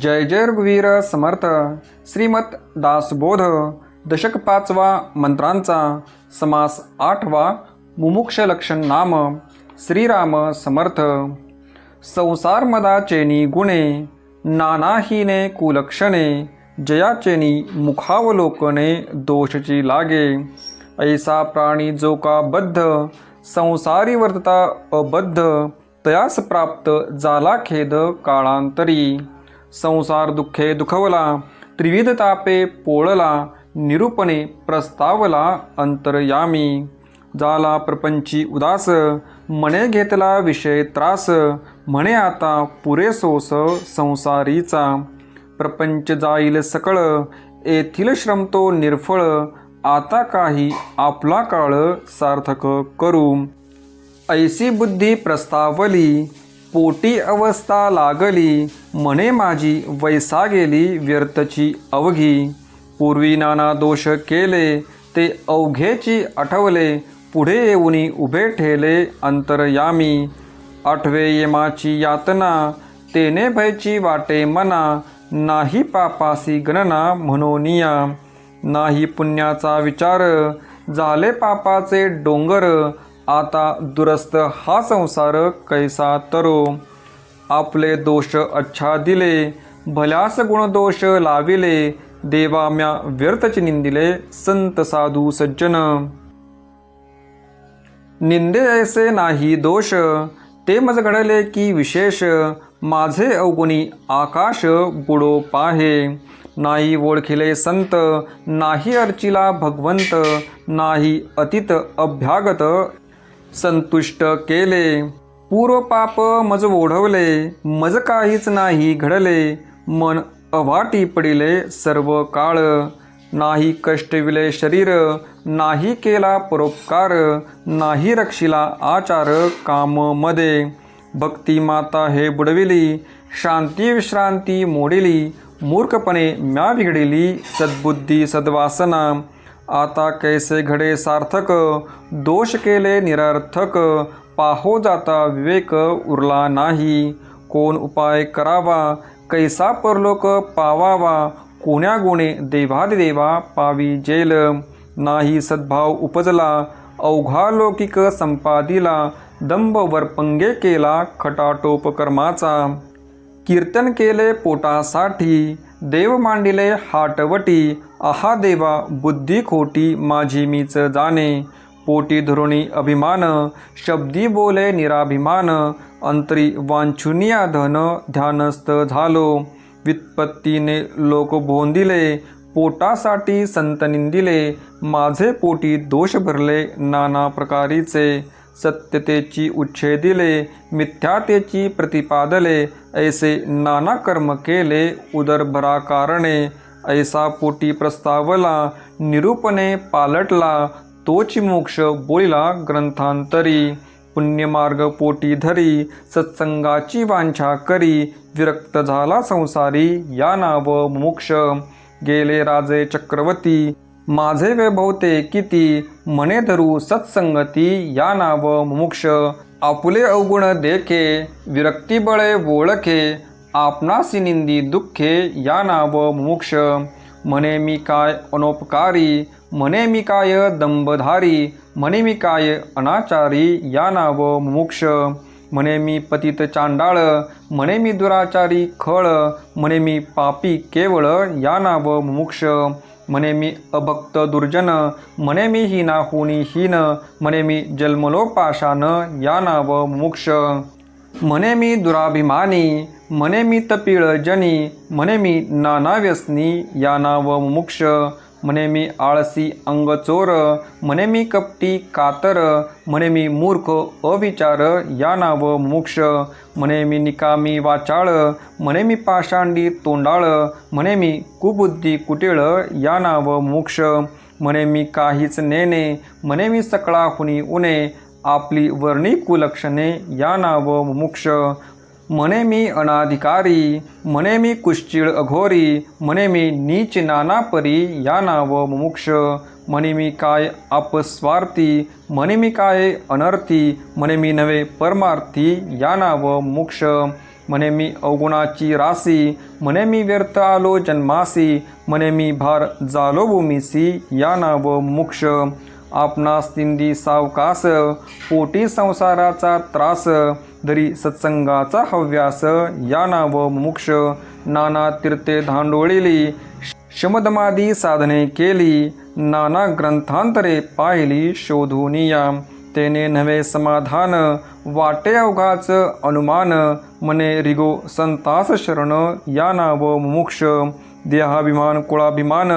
जय जय रघुवीर समर्थ. श्रीमत दासबोध दशक पाचवा मंत्रांचा समास आठवा मुमुक्ष लक्षण नाम श्रीराम समर्थ. संसार मदाचेनी गुणे नानाहीने कुलक्षणे जयाचेनी मुखावलोकने दोषची लागे. ऐसा प्राणी जो का बद्ध संसारी वर्तता अबद्ध तयास प्राप्त झाला खेद काळांतरी. संसार दुःखे दुखवला त्रिविध तापे पोळला निरूपणे प्रस्तावला अंतरयामी. जाला प्रपंची उदास मने घेतला विषय त्रास म्हणे आता पुरेसोस संसारीचा. प्रपंच जाईल सकळ येथील श्रमतो निर्फळ आता काही आपला काळ सार्थक करू. ऐसी बुद्धी प्रस्तावली पोटी अवस्था लागली म्हणे माझी वैसा गेली व्यर्थची अवघी. पूर्वी नाना दोष केले ते अवघेची आठवले पुढे येऊनी उभे ठेले अंतरयामी. आठवे येमाची यातना तेने भयची वाटे मना नाही पापासी गणना म्हणोनिया. नाही पुण्याचा विचार झाले पापाचे डोंगर आता दुरस्त हा संसार कैसा तरो? आपले दोष अच्छा दिले भल्यास गुणदोष लाविले देवाम्या व्यर्थच निंदिले संत साधू सज्जन. निंदे ऐसे नाही दोष ते मज घडले की विशेष माझे अवगुणी आकाश बुडो पाहे. नाही ओळखिले संत नाही अर्चिला भगवंत नाही अतीत अभ्यागत संतुष्ट केले. पूर्व पाप मज ओढवले मज काहीच नाही घडले. मन अवाटी पडिले सर्व काळ. नाही कष्टविले शरीर नाही केला परोपकार नाही रक्षिला आचार काममध्ये भक्ती माता हे बुडविली शांती विश्रांती मोडिली मूर्खपणे म्या बिघडिली सद्बुद्धी सद्वासना. आता कैसे घडे सार्थक? दोष केले निरर्थक. पाहो जाता विवेक उरला नाही. कोण उपाय करावा? कैसा परलोक पावावा? कोण्या गुणे देवादिदेवा पावी जेल? नाही सद्भाव उपजला अवघा लौकिक संपादिला. दंभ वरपंगे केला खटाटोप कर्माचा. कीर्तन केले पोटासाठी देव मांडिले हाटवटी. आहा देवा बुद्धी खोटी माझी मीच जाणे. पोटी धरुणी अभिमान शब्दी बोले निराभिमान. अंतरी वांछुनिया धन ध्यानस्थ झालो. वित्पत्तीने लोक भोंदिले पोटासाठी संत निंदिले. माझे पोटी दोष भरले नाना प्रकारीचे. सत्यतेची उच्छेदिले मिथ्यातेची प्रतिपादले. ऐसे नाना कर्म केले उदरभरा कारणे ऐसा पोटी प्रस्तावला निरूपणे पालटला तोच मोक्ष बोलिला ग्रंथांतरी. पुण्यमार्ग पोटी धरी सत्संगाची वांछा करी विरक्त झाला संसारी या नाव मोक्ष गेले राजे चक्रवर्ती माझे वैभव ते किती मने धरू सत्संगती या नाव मोक्ष आपुले अवगुण देखे विरक्ती बळे ओळखे आपणासी निंदी दुःखे या नाव मुमुक्ष म्हणे मी काय अनोपकारी म्हणे मी काय दंबधारी म्हणे मी काय अनाचारी या नाव मुमुक्ष म्हणे मी पतित चांडाळ म्हणे मी दुराचारी खळ म्हणे मी पापी केवळ या नाव मुमुक्ष म्हणे मी अभक्त दुर्जन म्हणे मी हीना होनी हीन म्हणे मी जन्मलो पाशान या नाव मुमुक्ष म्हणे मी दुराभिमानी म्हणे मी तपिळ जनी म्हणे मी नाना व्यसनी या नाव मुक्ष म्हणे मी आळसी अंग चोर म्हणे मी कपटी कातर म्हणे मी मूर्ख अविचार या नाव मोक्ष म्हणे मी निकामी वाचाळ म्हणे मी पाषांडी तोंडाळ म्हणे मी कुबुद्धी कुटिळ या नाव मोक्ष म्हणे मी काहीच नेणे म्हणे मी सकळा हुनी उणे आपली वर्णी कुलक्षणे या नाव मोक्ष म्हणे मी अनाधिकारी म्हणे मी कुश्चिळ अघोरी म्हणे मी नीच नाना परी या नाव मुमुक्ष. म्हणे मी काय अपस्वार्थी म्हणे मी काय अनर्थी म्हणे मी नवे परमार्थी या नाव मोक्ष म्हणे मी अवगुणाची रासी म्हणे मी व्यर्थ आलो जन्मासी म्हणे मी भार जालो भूमीसी या नाव मुक्ष आपणास तिंदी सावकास पोटी संसाराचा त्रास दरी सत्संगाचा हव्यास या नाव मुक्ष नाना तीर्थे धांडोळिली शमदमादी साधने केली नाना ग्रंथांतरे पाहिली शोधूनिया तेने नव्हे समाधान वाटे अवघाच अनुमान. मने रिगो संतास शरण या नाव मुमुक्ष. देहाभिमान कुळाभिमान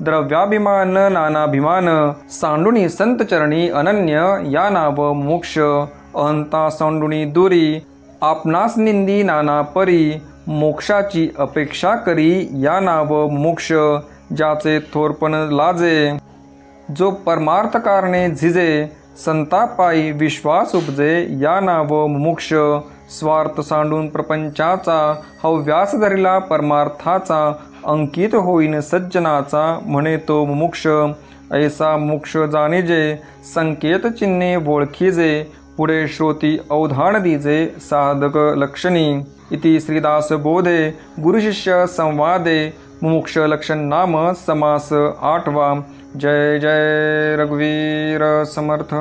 द्रव्याभिमान नानाभिमान सांडुणी संतचरणी अनन्य या नाव मोक्ष अहंता सांडुणी दुरी आपणास निंदी नाना परी मोक्षाची अपेक्षा करी या नाव मोक्ष ज्याचे थोरपण लाजे. जो परमार्थ कारणे झिजे संतापायी विश्वास उपजे या नाव मोक्ष स्वार्थ सांडून प्रपंचाचा हव्यास धरिला परमार्थाचा अंकित होईन सज्जनाचा म्हणे तो मुमुक्ष. ऐसा मोक्ष जाणीजे संकेत चिन्हे ओळखीजे. पुढे श्रोती अवधान दिजे साधक लक्षणी. इति श्रीदास बोधे गुरुशिष्य संवादे. मुमुक्ष लक्षण नाम समास आठवा. जय जय रघुवीर समर्थ.